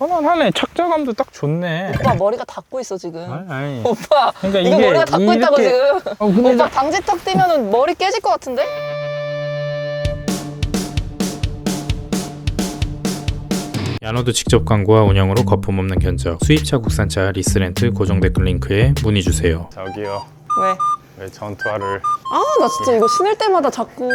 편안하네. 착자감도 딱 좋네. 오빠 머리가 닿고 있어 지금. 아니, 아니. 오빠 그러니까 이거 이게 머리가 닿고 있다고 이렇게- 지금. 어, 근데 오빠 나- 방지턱 뛰면은 머리 깨질 것 같은데? 야노드 직접 광고와 운영으로 거품 없는 견적 수입차 국산차 리스렌트 고정 댓글 링크에 문의 주세요. 저기요. 왜? 왜 전투화를 아 나 진짜 이거 신을 때마다 자꾸.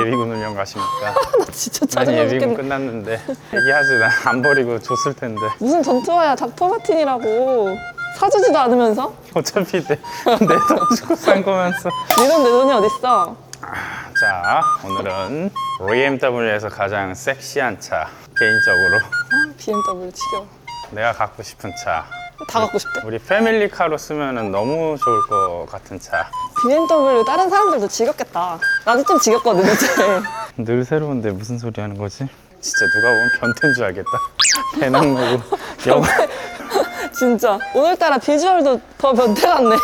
예비군 훈련 가십니까? 나 진짜 난 짜증나 예비군 죽겠네. 끝났는데 얘기하지 난 안 버리고 줬을 텐데. 무슨 전투화야. 닥터 마틴이라고. 사주지도 않으면서? 어차피 내내돈 주고 산 거면서. 네 돈 내 돈이 어딨어? 자 오늘은 BMW에서 가장 섹시한 차 개인적으로. 아, BMW 지겨워. 내가 갖고 싶은 차 다 갖고 싶대. 우리 패밀리카로 쓰면 너무 좋을 것 같은 차. BMW 다른 사람들도 지겹겠다. 나도 좀 지겹거든 이제. 늘 새로운데 무슨 소리 하는 거지? 진짜 누가 보면 변태인 줄 알겠다. 배낭 메고 영 진짜 오늘따라 비주얼도 더 변태 같네.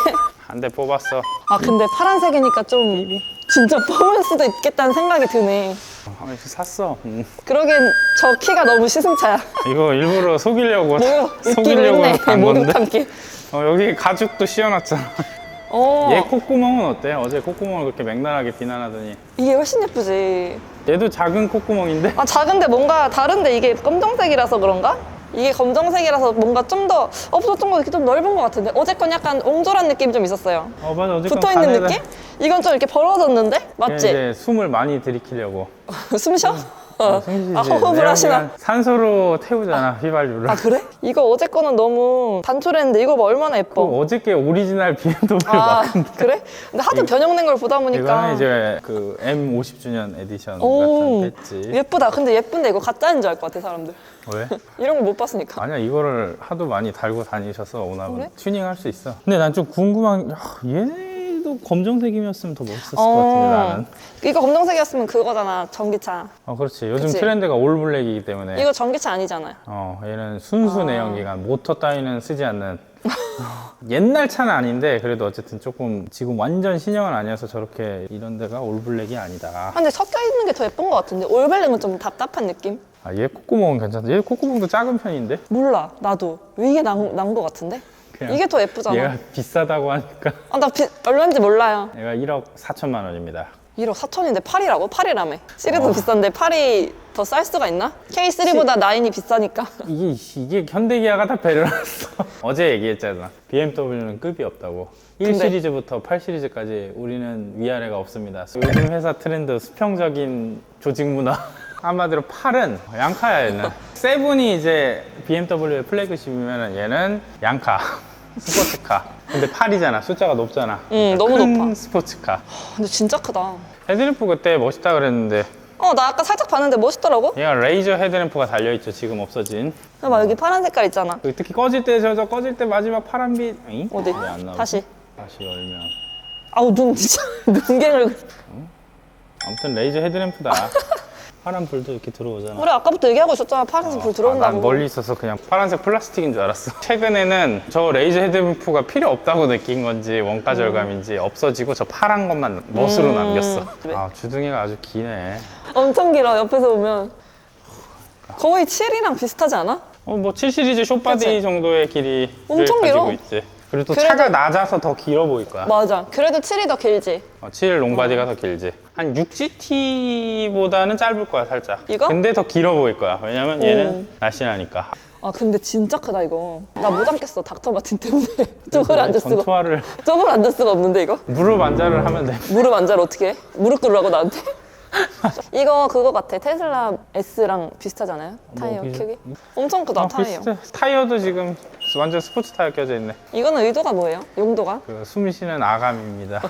한 대 뽑았어. 아 근데 파란색이니까 좀 진짜 뽑을 수도 있겠다는 생각이 드네. 아, 샀어. 음. 그러기엔 저 키가 너무 시승차야. 이거 일부러 속이려고? 있기로 속이려고. 한 건데. 목욕. 어, 여기 가죽도 씌워놨잖아. 어, 얘 콧구멍은 어때? 어제 콧구멍을 그렇게 맥날하게 비난하더니 이게 훨씬 예쁘지. 얘도 작은 콧구멍인데 아 작은데 뭔가 다른데 이게 검정색이라서 그런가? 이게 검정색이라서 뭔가 좀 더 없었던 거 이렇게 좀 넓은 것 같은데 어제 건 약간 옹졸한 느낌이 좀 있었어요. 어 맞아 어제 붙어 있는 느낌? 이건 좀 이렇게 벌어졌는데 맞지? 이제 숨을 많이 들이키려고 숨 쉬어? 어. 숨쉬지 아 호흡을 하시나? 산소로 태우잖아 휘발유를 아 그래? 이거 어제 거는 너무 단촐했는데 이거 뭐 얼마나 그 예뻐. 어저께 오리지널 BMW 아막 그래? 근데 하도 변형된 걸 보다 보니까 이거는 이제 그 M 50주년 에디션 오 같은 배지. 예쁘다. 근데 예쁜데 이거 가짜인 줄 알 것 같아 사람들. 왜? 이런 걸못 봤으니까. 아니야 이거를 하도 많이 달고 다니셔서 오나은 그래? 튜닝할 수 있어. 근데 난 좀 궁금한 게 야, 얘 도 검정색이었으면 더 멋있었을 것 어. 같은데 나는. 이거 검정색이었으면 그거잖아 전기차. 어 그렇지. 요즘 그치? 트렌드가 올 블랙이기 때문에. 이거 전기차 아니잖아요. 어 얘는 순수 아. 내연기관 모터 따위는 쓰지 않는. 옛날 차는 아닌데 그래도 어쨌든 조금 지금 완전 신형은 아니어서 저렇게 이런 데가 올 블랙이 아니다. 아, 근데 섞여 있는 게 더 예쁜 것 같은데 올블랙은 좀 답답한 느낌? 아, 얘 콧구멍은 괜찮다. 얘 콧구멍도 작은 편인데. 몰라 나도 이게 난, 난것 같은데? 그냥 이게 더 예쁘잖아. 얘가 비싸다고 하니까. 아, 나 비, 얼마인지 몰라요. 얘가 1억 4천만 원입니다. 1억 4천인데 8이라고? 8이라며. 시리즈 어. 비싼데 8이 더 쌀 수가 있나? K3보다 9이 비싸니까. 이게 이게 현대기아가 다 배려를 했어. 어제 얘기했잖아. BMW는 급이 없다고. 1 근데- 시리즈부터 8 시리즈까지 우리는 위아래가 없습니다. 요즘 회사 트렌드 수평적인 조직 문화. 한마디로 8은 양카야 얘는. 세븐이 이제 BMW의 플래그십이면 얘는 양카. 스포츠카. 근데 8이잖아. 숫자가 높잖아. 응, 너무 큰 높아. 스포츠카. 근데 진짜 크다. 헤드램프 그때 멋있다 그랬는데 어, 나 아까 살짝 봤는데 멋있더라고? 얘가 레이저 헤드램프가 달려있죠. 지금 없어진. 봐봐, 여기 파란 색깔 있잖아. 그 특히 꺼질 때 저저 꺼질 때 마지막 파란빛 응? 어디? 왜안 나오지? 다시. 다시 열면 아우, 눈 진짜. 눈갱을. 아무튼 레이저 헤드램프다 파란 불도 이렇게 들어오잖아 우리 아까부터 얘기하고 있었잖아. 파란색 불 들어온다고. 아, 난 멀리 있어서 그냥 파란색 플라스틱인 줄 알았어 최근에는 저 레이저 헤드램프가 필요 없다고 느낀 건지 원가 절감인지 없어지고 저 파란 것만 멋으로 음. 남겼어 그래. 아 주둥이가 아주 기네 엄청 길어 옆에서 보면 거의 7이랑 비슷하지 않아? 어뭐 7 시리즈 숏바디 그치? 정도의 길이를 엄청 가지고 길어. 있지 그리고 또 그래도- 차가 낮아서 더 길어 보일 거야 맞아 그래도 7이 더 길지 어, 7 롱바디가 더 길지. 한 6GT보다는 짧을 거야, 살짝. 이거? 근데 더 길어 보일 거야. 왜냐면 오. 얘는 날씬하니까. 아 근데 진짜 크다 이거 나 못 앉겠어 닥터 마틴 때문에 쪽을 앉을 수가 전투화를 쪽을 앉을 수가 없는데 이거 무릎 안자를 하면 돼. 무릎 앉아를 어떻게 해? 무릎 꿇으라고 나한테? 이거 그거 같아 테슬라 S랑 비슷하잖아요 타이어 비슷- 크기 엄청 크다 어, 타이어 비슷해. 타이어도 지금 완전 스포츠 타이어 껴져 있네. 이거는 의도가 뭐예요? 용도가? 그 숨 쉬는 아감입니다.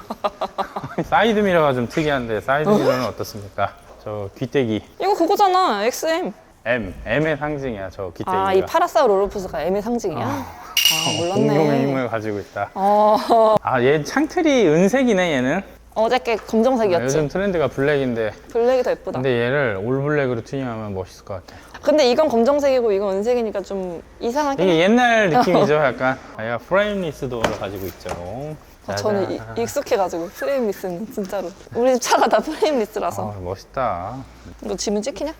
사이드 미러가 좀 특이한데 사이드 미러는 어떻습니까? 저 귀때기 이거 그거잖아 XM M, M의 상징이야, 저 귀때기가. 아 이 파라사우루루푸스가 M의 상징이야? 아, 공룡의 몰랐네 힘을 가지고 있다. 어 아, 얘 창틀이 은색이네, 얘는. 어저께 검정색이었지 요즘 트렌드가 블랙인데 블랙이 더 예쁘다 근데 얘를 올 블랙으로 튜닝하면 멋있을 것 같아. 근데 이건 검정색이고 이건 은색이니까 좀 이상하긴 해. 이게 옛날 느낌이죠, 약간. 아, 얘가 프레임리스 도어를 가지고 있죠. 아, 저는 이- 짜잔. 익숙해가지고 프레임리스는 진짜로 우리 집 차가 다 프레임리스라서 아, 멋있다. 이거 지문 찍히냐?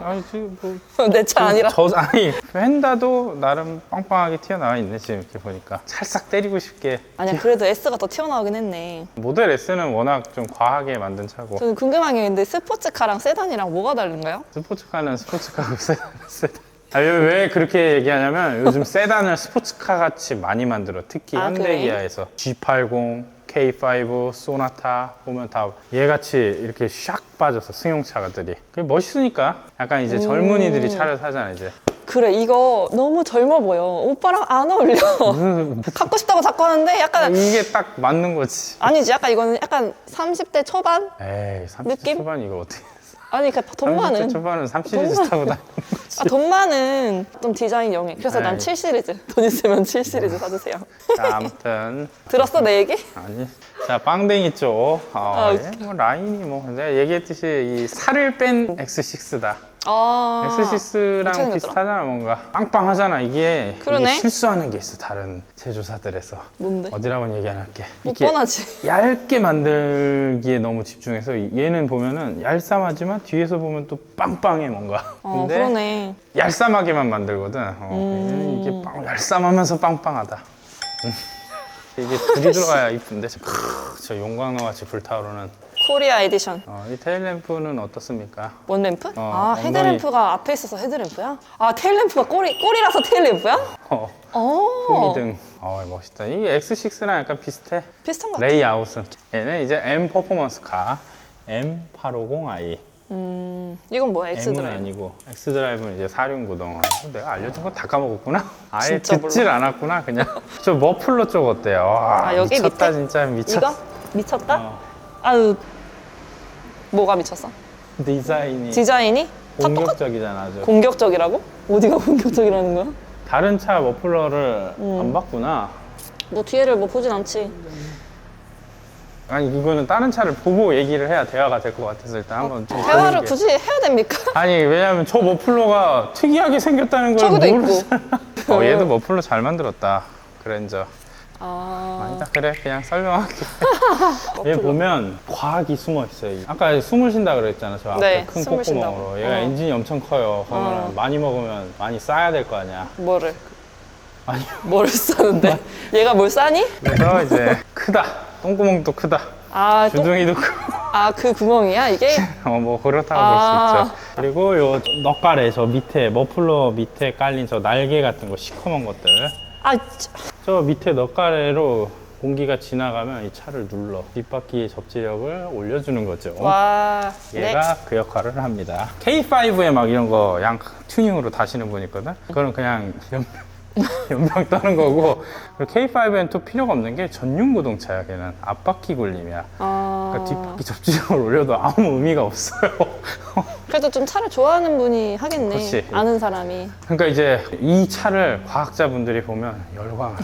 아니 지금 뭐. 내 차 아니라. 저 아니. 휀다도 나름 빵빵하게 튀어나와 있네 지금 이렇게 보니까. 찰싹 때리고 싶게. 아니야, 그래도 S가 더 튀어나오긴 했네. 모델 S는 워낙 좀 과하게 만든 차고. 저는 궁금한 게 있는데 스포츠카랑 세단이랑 뭐가 다른가요? 스포츠카는 스포츠카고 세단 세단. 아, 왜, 왜 그렇게 얘기하냐면 요즘 세단을 스포츠카 같이 많이 만들어. 특히 아, 현대기아에서. G80, K5, 소나타 보면 다 얘같이 이렇게 샥 빠져서 승용차들이 그게 멋있으니까 약간 이제 젊은이들이 차를 사잖아 이제 그래, 이거 너무 젊어 보여. 오빠랑 안 어울려. 갖고 싶다고 자꾸 하는데 약간 이게 딱 맞는 거지 아니지, 약간 이거는 약간 30대 초반? 에이 30대 느낌? 초반 이거 어떻게 아니, 그러니까 돈 30대 많은. 초반은 3 시리즈 돈 타고 다니는 아, 돈 많은 좀 디자인 영예. 그래서 난 에이. 7 시리즈. 돈 있으면 7 시리즈 사주세요. 자 아무튼 들었어 내 얘기? 아니 자 빵댕이 쪽 어, 아, 예, 뭐 라인이 뭐 내가 얘기했듯이 이 살을 뺀 X6다 아. X6랑 괜찮은 비슷하잖아 뭔가 빵빵하잖아 이게, 그러네. 이게 실수하는 게 있어 다른 제조사들에서 뭔데? 어디라고는 얘기 안 할게 못 이게 뻔하지. 얇게 만들기에 너무 집중해서 얘는 보면은 얄쌈하지만 뒤에서 보면 또 빵빵해 뭔가 어, 그러네. 얄쌈하게만 만들거든 어, 음. 얘는 이게 빵, 얄쌈하면서 빵빵하다 음. 이게 불이 들어가야 이쁜데 크, 저 용광로 같이 불타오르는 코리아 에디션. 어, 이 테일 램프는 어떻습니까? 원 램프? 어, 아, 엉덩이. 헤드램프가 앞에 있어서 헤드 램프야? 아, 테일 램프가 꼬리, 꼬리라서 테일 램프야? 어, 어. 후미등 어 멋있다 이 X6랑 약간 비슷해 비슷한 것 같아. 레이아웃은 얘는 이제 M 퍼포먼스 카 M850i 음, 이건 뭐야, M은 X드라이브. 아니고 X드라이브는 이제 사륜구동 내가 알려준 거다 까먹었구나 아예 진짜 듣질 않았구나 그냥 저 머플러 쪽 어때요? 와, 아, 여기 미쳤다 밑에? 진짜 미쳤어 이거? 미쳤다? 어, 아유. 뭐가 미쳤어? 디자인이 디자인이? 다 똑같, 공격적이잖아 아주 공격적이라고? 어디가 공격적이라는 거야? 다른 차 머플러를 음. 안 봤구나 뭐 뒤에를 뭐 보진 않지. 아니 이거는 다른 차를 보고 얘기를 해야 대화가 될 것 같아서 일단 한번 좀 대화를 보여줄게. 굳이 해야 됩니까? 아니 왜냐면 저 머플러가 특이하게 생겼다는 걸 저기도 있고. 어, 얘도 머플러 잘 만들었다 그랜저 아. 아니다 그래 그냥 설명할게 얘 보면 과학이 숨어 있어요 아까 숨을 쉰다 그랬잖아 저 앞에 네, 큰 숨을 콧구멍으로 쉰다고. 얘가 어. 엔진이 엄청 커요 그러면 어. 많이 먹으면 많이 싸야 될 거 아니야 뭐를? 아니 뭘 싸는데? 얘가 뭘 싸니? 그래서 이제 크다 똥구멍도 크다 아, 또, 주둥이도 크고 아, 그 구멍이야, 이게? 어, 뭐 그렇다고 아. 볼 수 있죠. 그리고 요 넉가래 저 밑에 머플러 밑에 깔린 저 날개 같은 거 시커먼 것들. 아, 진- 저 밑에 넉가래로 공기가 지나가면 이 차를 눌러 뒷바퀴의 접지력을 올려주는 거죠. 와. 얘가 네. 그 역할을 합니다. K5에 막 이런 거 양 튜닝으로 다시는 분 있거든. 그거는 그냥 연, 연병 떠는 거고 그리고 K5에는 또 필요가 없는 게 전륜 구동차야. 걔는 앞바퀴 굴림이야. 아. 그러니까 뒷바퀴 접지력을 올려도 아무 의미가 없어요. 그래도 좀 차를 좋아하는 분이 하겠네. 그렇지. 아는 사람이. 그러니까 이제 이 차를 과학자분들이 보면 열광을.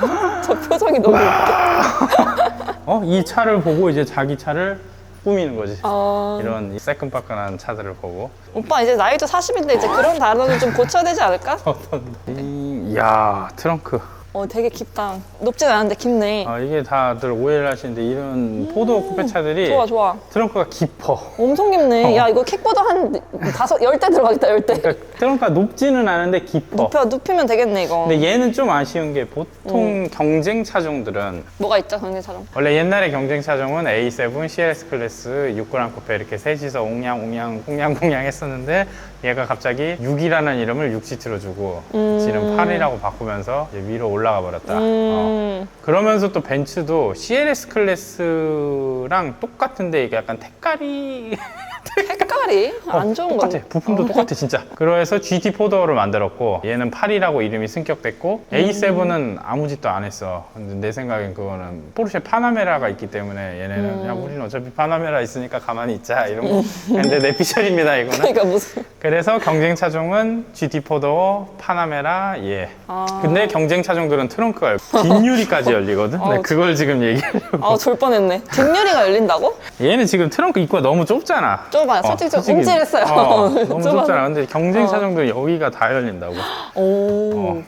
저 표정이 너무 웃겨. 어? 이 차를 보고 이제 자기 차를 꾸미는 거지. 아. 이런 이 새끈빠끈한 차들을 보고. 오빠 이제 나이도 40인데 이제 그런 단어는 좀 고쳐야 되지 않을까? 어떤 이, 야 트렁크. 어, 되게 깊다. 높진 않은데 깊네. 아, 이게 다들 오해를 하시는데 이런 포도 쿠페 차들이 좋아, 좋아. 트렁크가 깊어. 엄청 깊네. 어. 야, 이거 킥보드 한 다섯, 열 대 들어가겠다, 열 대. 그러니까 트렁크가 높지는 않은데 깊어. 눕혀, 눕히면 되겠네, 이거. 근데 얘는 좀 아쉬운 게 보통 음. 경쟁 차종들은 뭐가 있죠, 경제차종? 원래 옛날에 경쟁 차종은 A7, CLS 클래스, 6그랑 쿠페 이렇게 셋이서 옹양, 옹양, 옹양, 옹양 했었는데 얘가 갑자기 6이라는 이름을 6시트로 주고 지금 8이라고 바꾸면서 이제 위로 올라가 버렸다. 어. 음. 그러면서 또 벤츠도 CLS 클래스랑 똑같은데 이게 약간 색깔이 색깔이 안 좋은 거 똑같아. 부품도 똑같아 진짜. 그래서 GT 포더를 만들었고 얘는 8이라고 이름이 승격됐고 음. A7은 아무 짓도 안 했어. 근데 내 생각엔 그거는 포르쉐 파나메라가 있기 때문에 얘네는 음. 야 우리는 어차피 파나메라 있으니까 가만히 있자 이런 거. 근데 내 피셜입니다 이거는. 그러니까 무슨. 그래서 경쟁 차종은 GT 포더, 파나메라, 얘. 아. 근데 경쟁 차종들은 트렁크가 뒷유리까지 열리거든. 네, 그걸 지금 얘기하려고. 아, 졸 뻔했네. 뒷유리가 열린다고? 얘는 지금 트렁크 입구가 너무 좁잖아. 좁아요. 어, 솔직히 좀 솔직히, 움찔했어요. 어, 너무 좁아서. 좁잖아. 근데 경쟁 어. 차종도 여기가 다 열린다고. 오.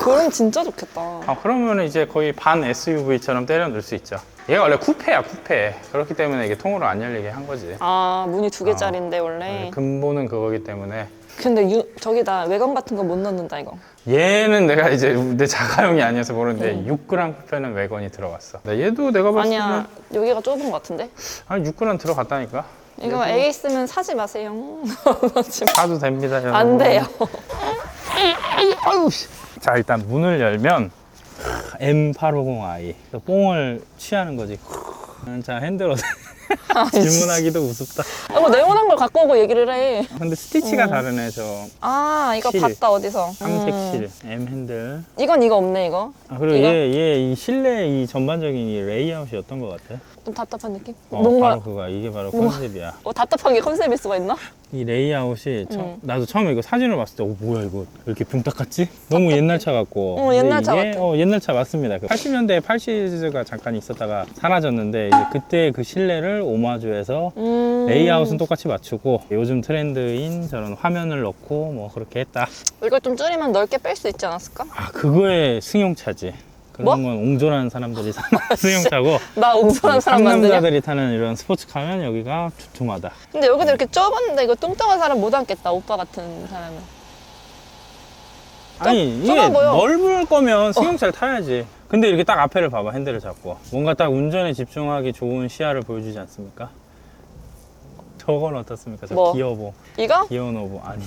그럼 진짜 좋겠다. 아, 그러면 이제 거의 반 SUV처럼 때려 넣을 수 있죠. 얘가 원래 쿠페야, 쿠페. 그렇기 때문에 이게 통으로 안 열리게 한 거지. 아, 문이 두 개짜리인데 원래. 원래 근본은 그거기 때문에. 근데 유, 저기다 외관 같은 거 못 넣는다 이거. 얘는 내가 이제 내 자가용이 아니어서 모르는데 음. 6g 쿠페는 외건이 들어갔어. 네, 얘도 내가 봤을 때는 아니야, 여기가 좁은 것 같은데? 한 6g 들어갔다니까. 이거 A 있으면 사지 마세요. 사도 됩니다. 여러분. 안 돼요. 자 일단 문을 열면 M850i 뽕을 취하는 거지. 자 핸들 어때? 질문하기도 우습다. 아, 뭐 네모난 걸 갖고 오고 얘기를 해. 근데 스티치가 다르네 저 아, 이거 실. 봤다 어디서. 삼색 음. 실 M 핸들. 이건 이거 없네 이거. 아 그리고 이거? 얘 얘 이 실내 이 전반적인 이 레이아웃이 어떤 것 같아? 좀 답답한 느낌? 어, 뭔가 바로 그거 이게 바로 컨셉이야. 어, 답답한 게 컨셉일 수가 있나? 이 레이아웃이 처- 음. 나도 처음에 이거 사진을 봤을 때 어, 뭐야 이거 왜 이렇게 붕딱 같지? 너무 옛날 차 같고 어, 옛날 차 이게, 같아. 어, 옛날 차 맞습니다 80년대에 8 시리즈가 잠깐 있었다가 사라졌는데 이제 그때 그 실내를 오마주해서 음. 레이아웃은 똑같이 맞추고 요즘 트렌드인 저런 화면을 넣고 뭐 그렇게 했다 이걸 좀 줄이면 넓게 뺄 수 있지 않았을까? 아 그거의 승용차지 뭐? 그러면 옹졸한 사람들이 사는 승용차고 나 옹졸한 사람 만드냐? 상남자들이 타는 이런 스포츠카면 여기가 두툼하다 근데 여기도 이렇게 좁았는데 이거 뚱뚱한 사람 못 앉겠다 오빠 같은 사람은 아니 이게 좁아 보여. 넓을 거면 승용차를 타야지 근데 이렇게 딱 앞에를 봐봐 핸들을 잡고 뭔가 딱 운전에 집중하기 좋은 시야를 보여주지 않습니까? 저건 어떻습니까? 저 뭐? 기어보 이거? 기어노브 아니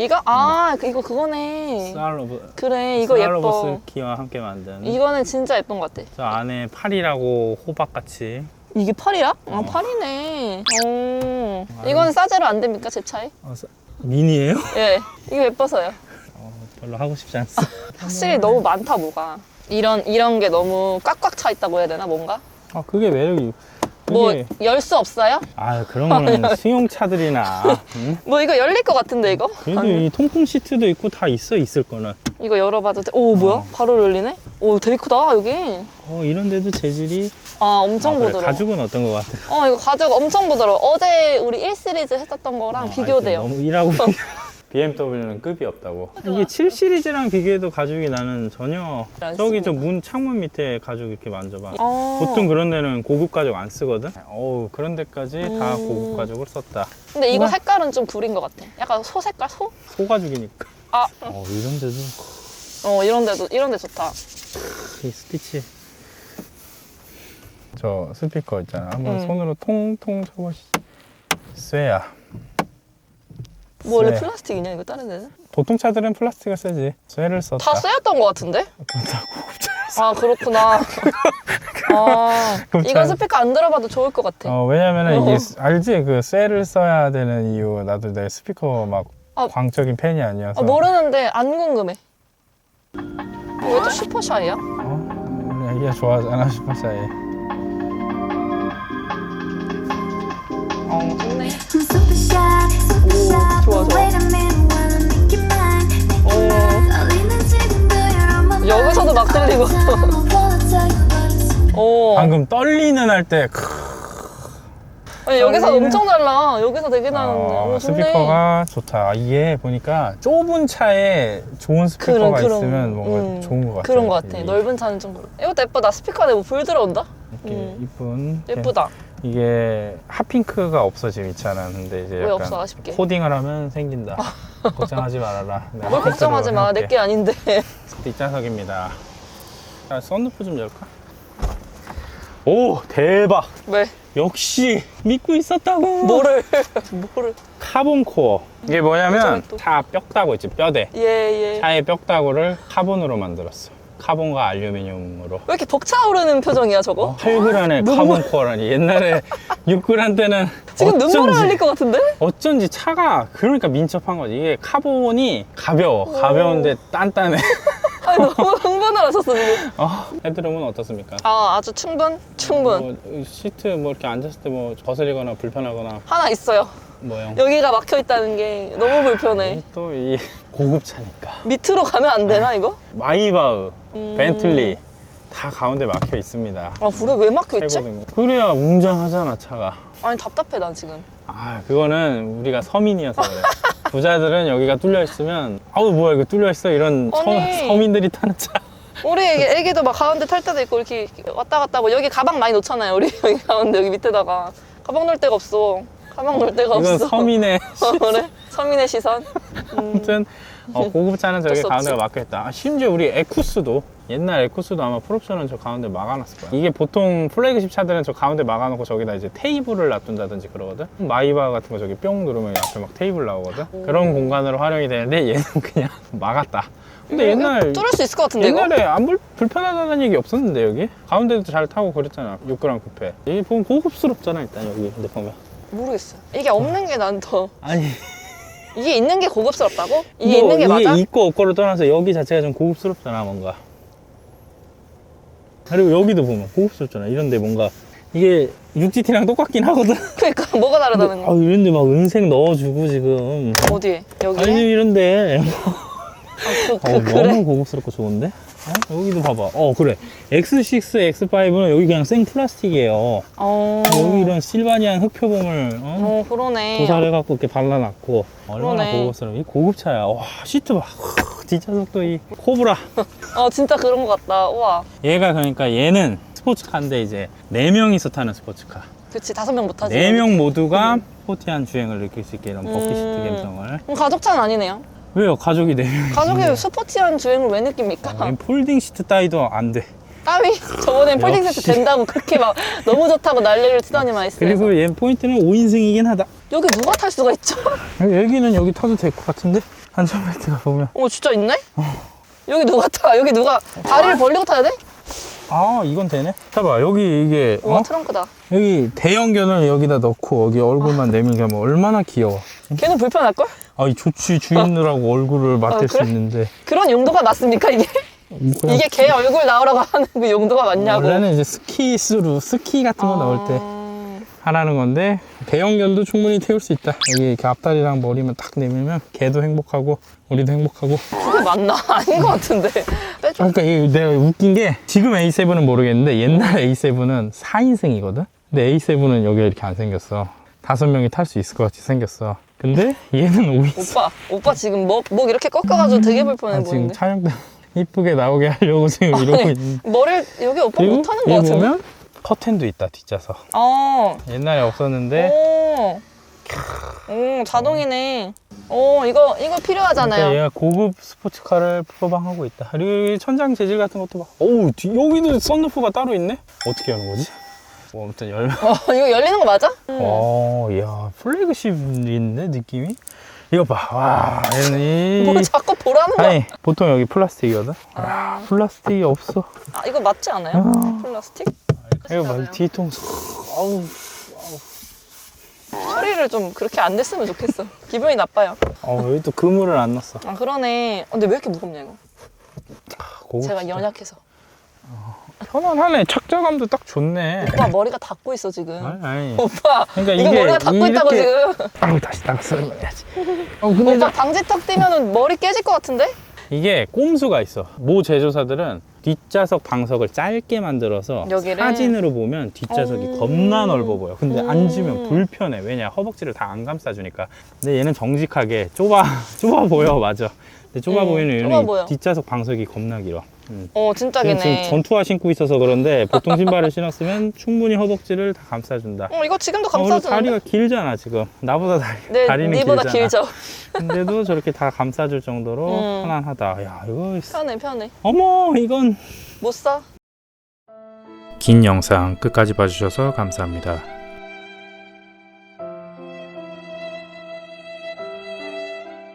이거? 아 그- 이거 그거네 스알로브 그래 이거 예뻐 스알로브스키와 함께 만든 이거는 진짜 예쁜 것 같아 저 안에 팔이라고 호박같이 이게 팔이야? 어. 아 팔이네 오 이거는 싸제로 안 됩니까 제 차에? 어, 사- 미니예요? 예 이거 예뻐서요 어, 별로 하고 싶지 않습니다 확실히 너무 많다 뭐가 이런 이런 게 너무 꽉꽉 차 있다고 해야 되나 뭔가? 아 그게 매력이 뭐 그게 열 수 없어요? 아 그런 거는 승용차들이나 응? 뭐 이거 열릴 것 같은데 이거? 그래도 아니, 이 통풍 시트도 있고 다 있어 있을 거는 이거 열어봐도 돼? 오 뭐야? 어. 바로 열리네? 오 되게 크다 여기 어 이런 데도 재질이 아 엄청 아, 그래. 부드러워 가죽은 어떤 것 같아? 어 이거 가죽 엄청 부드러워 어제 우리 1 시리즈 했었던 거랑 어, 비교돼요 아이고, 너무 일하고 BMW는 급이 없다고. 이게 7 시리즈랑 비교해도 가죽이 나는 전혀 안 저기 저. 문 창문 밑에 가죽 이렇게 만져봐. 어. 보통 그런 데는 고급 가죽 안 쓰거든. 어우 그런 데까지 다 음. 고급 가죽을 썼다. 근데 이거 우와. 색깔은 좀 구린 것 같아 약간 소 색깔 소? 소 가죽이니까. 아 어 이런 데도 어 이런 데도 이런 데 좋다 이 스티치. 저 스피커 있잖아. 한번 음. 손으로 통통 쳐보시죠. 쇠야. 뭐 원래 쇠. 플라스틱이냐 이거 다른 데는? 보통 차들은 플라스틱을 쓰지. 쇠를 썼다. 다 쎄였던 것 같은데? 아 그렇구나 아 그럼 이건 잘- 스피커 안 들어봐도 좋을 것 같아 어, 왜냐면은 이게 어. 스- 알지? 그 쇠를 써야 되는 이유. 나도 내 스피커 막 아. 광적인 팬이 아니어서. 아, 모르는데 안 궁금해 왜 또 슈퍼샤이야? 어? 우리 애기가 좋아하잖아, 슈퍼샤이. 여기서도 막 it's 오. 방금 떨리는 할 때, 크, 아니, 여기서 떨리는- 엄청 달라. 여기서 되게 나는데. 어, 오 좋네 스피커가 좋다. 이게 보니까 좁은 차에 좋은 스피커가 있으면 뭔가 음, 좋은 것 같아. 그런 것 같아. 이- 넓은 차는 좀 그래. 이것도 예쁘다. 스피커 안에 뭐불 들어온다? 이렇게 음. 이쁜. 예쁘다 이게 핫핑크가 없어 지금 이 차는. 근데 이제 왜 약간 없어, 아쉽게? 코딩을 하면 생긴다. 걱정하지 말아라. 뭘 걱정하지 마 해놓을게. 내게 아닌데 뒷좌석입니다. 자, 썬루프 좀 열까? 오, 대박! 왜? 역시 믿고 있었다고. 뭐를 뭐를 카본 코어. 이게 뭐냐면. 차 뼈다구 있지, 뼈대. 예예 차의 뼈다구를 카본으로 만들었어. 카본과 알루미늄으로. 왜 이렇게 벅차오르는 표정이야 저거? 8그란의 카본 코어라니. 옛날에 6그란 때는 지금 눈물 흘릴 것 같은데? 어쩐지 차가 그러니까 민첩한 거지. 이게 카본이 가벼워. 가벼운데 단단해. 아니 너무 흥분을 하셨어 지금 어, 헤드룸은 어떻습니까? 아 아주 충분? 충분 뭐 시트 뭐 이렇게 앉았을 때 뭐 거슬리거나 불편하거나 하나 있어요 뭐요? 여기가 막혀 있다는 게 너무 불편해 또 이 고급차니까 밑으로 가면 안 되나 이거? 마이바흐, 음. 벤틀리 다 가운데 막혀 있습니다. 아 그래 왜 막혀 있지? 최고 등급. 그래야 웅장하잖아 차가. 아니 답답해 난 지금. 아 그거는 우리가 서민이어서 그래. 부자들은 여기가 뚫려 있으면 아우 뭐야 이거 뚫려 있어 이런 서, 아니. 서민들이 타는 차. 우리 애기, 애기도 막 가운데 탈 때도 있고 이렇게 왔다 갔다 하고 여기 가방 많이 놓잖아요. 우리 여기 가운데 여기 밑에다가 가방 놓을 데가 없어. 가방 놓을 데가 이건 없어. 서민의 어, 그래? 서민의 시선. 아무튼 어, 고급차는 저기 어쩔 수 가운데가 없지. 막혀 있다. 아, 심지어 우리 에쿠스도 옛날 에쿠스도 아마 풀옵션은 저 가운데 막아놨을 거야. 이게 보통 플래그십 차들은 저 가운데 막아놓고 저기다 이제 테이블을 놔둔다든지 그러거든. 마이바 같은 거 저기 뿅 누르면 앞에 막 테이블 나오거든. 그런 공간으로 활용이 되는데 얘는 그냥 막았다. 근데 옛날 뚫을 수 있을 것 같은데 이거? 옛날에 안 불, 불편하다는 얘기 없었는데 여기 가운데도 잘 타고 그랬잖아 6그랑 쿠페 여기 보면 고급스럽잖아 일단 여기 근데 보면 모르겠어. 이게 없는 게 난 더. 아니 이게 있는 게 고급스럽다고? 이게 뭐 있는 게 맞아? 이게 있고 없고를 떠나서 여기 자체가 좀 고급스럽잖아 뭔가 그리고 여기도 보면 고급스럽잖아 이런데 뭔가 이게 6GT랑 똑같긴 하거든 그러니까 뭐가 다르다는 아 거? 이런데 막 은색 넣어주고 지금 어디에? 여기에? 아니 이런데 그, 어, 그, 그래? 너무 고급스럽고 좋은데? 어? 여기도 봐봐 어 그래 X6, X5는 여기 그냥 생 플라스틱이에요 어. 여기 이런 실바니안 흑표범을 어? 어 그러네. 도살해갖고 이렇게 발라놨고 얼마나 그러네. 고급스러워 이 고급차야 와 시트 봐 뒷좌석도 이 코브라 어 진짜 그런 것 같다. 우와. 얘가 그러니까 얘는 스포츠카인데 이제 네명이서 타는 스포츠카 그치 다섯 명 못하지. 네 명 모두가 스포티한 주행을 느낄 수 있게 이런 버킷시트 음. 감성을 그럼 가족차는 아니네요. 왜요 가족이 네명이 가족이 스포티한 주행을 왜 느낍니까? 폴딩 시트 따위도 안돼 땀이 저번에 폴딩 세트 역시. 된다고 그렇게 막 너무 좋다고 난리를 치더니만 있어요. 그리고 얘 포인트는 5인승이긴 하다 여기 누가 탈 수가 있죠? 여기는 여기 타도 될 것 같은데 안전벨트가 보면 어 진짜 있네? 여기 누가 타? 여기 누가 다리를 벌리고 타야 돼? 아 이건 되네 봐봐 여기 이게 우와 어? 트렁크다. 여기 대형견을 여기다 넣고 여기 얼굴만 내밀게 하면 얼마나 귀여워 걔는 불편할걸? 아이 좋지 주인들하고 얼굴을 맡을 아, 수 그래? 있는데 그런 용도가 맞습니까 이게? 그냥 이게 걔 얼굴 나오라고 하는 그 용도가 맞냐고. 원래는 이제 스키 스루 스키 같은 거 넣을 때 아. 하라는 건데 대형견도 충분히 태울 수 있다 여기 이렇게 앞다리랑 머리만 딱 내밀면 걔도 행복하고 우리도 행복하고 그게 맞나? 아닌 것 같은데. 빼줘. 그러니까 이게 내가 웃긴 게 지금 A7은 모르겠는데 옛날 A7은 4인승이거든 근데 A7은 여기 이렇게 안 생겼어 다섯 명이 탈 수 있을 것 같이 생겼어 근데 얘는 5인승 오빠, 오빠 지금 목, 목 이렇게 꺾어가지고 되게 불편해 아, 지금 보이는데. 촬영 때 이쁘게 나오게 하려고 지금 이러고 있는 머리를 여기 오빠 못하는 것얘 같은데. 보면 커튼도 있다 뒷좌석 어. 옛날에 없었는데 오. 오, 자동이네. 오, 이거 이거 필요하잖아요. 그러니까 얘가 고급 스포츠카를 표방하고 있다. 그리고 천장 재질 같은 것도 봐. 오, 뒤- 여기도 썬루프가 따로 있네? 어떻게 하는 거지? 뭐 아무튼 열. 어, 이거 열리는 거 맞아? 어, 이야, 플래그십인데 느낌이? 이거 봐, 와, 얘는 이. 뭐 자꾸 보라는 거야? 아니, 보통 여기 플라스틱이거든. 아, 플라스틱이 없어. 아, 이거 맞지 않아요? 플라스틱? 이거 봐, 이 뒤통. 아우, 처리를 좀 그렇게 안 됐으면 좋겠어. 기분이 나빠요. 어, 여기 또 그물을 안 넣었어. 아, 그러네. 어, 근데 왜 이렇게 무겁냐, 이거? 고급. 제가 연약해서. 편안하네. 착자감도 딱 좋네. 오빠 머리가 닿고 있어, 지금. 아니, 아니. 오빠, 그러니까 이거 이게 머리가 닿고 있다고, 이렇게- 지금. 아우, 다시 딱 설명해야지. 어, 근데 오빠 방지턱 뛰면은 머리 깨질 것 같은데? 이게 꼼수가 있어. 모 제조사들은 뒷좌석 방석을 짧게 만들어서 여기를? 사진으로 보면 뒷좌석이 음. 겁나 넓어 보여. 근데 음. 앉으면 불편해. 왜냐 허벅지를 다 안 감싸주니까. 근데 얘는 정직하게 좁아 좁아 보여 맞아. 근데 좁아 음, 보이는 좁아 이유는. 이 뒷좌석 방석이 겁나 길어. 음. 어, 지금, 진짜기네. 지금 전투화 신고 있어서 그런데 보통 신발을 신었으면 충분히 허벅지를 다 감싸준다. 어, 이거 지금도 아, 우리 감싸주는데? 다리가 길잖아 지금. 나보다 다리, 네, 다리는 니보다 길잖아. 길죠? 근데도 저렇게 다 감싸줄 정도로 음. 편안하다. 야 이거 편해, 편해. 어머 이건 못 사? 긴 영상 끝까지 봐주셔서 감사합니다.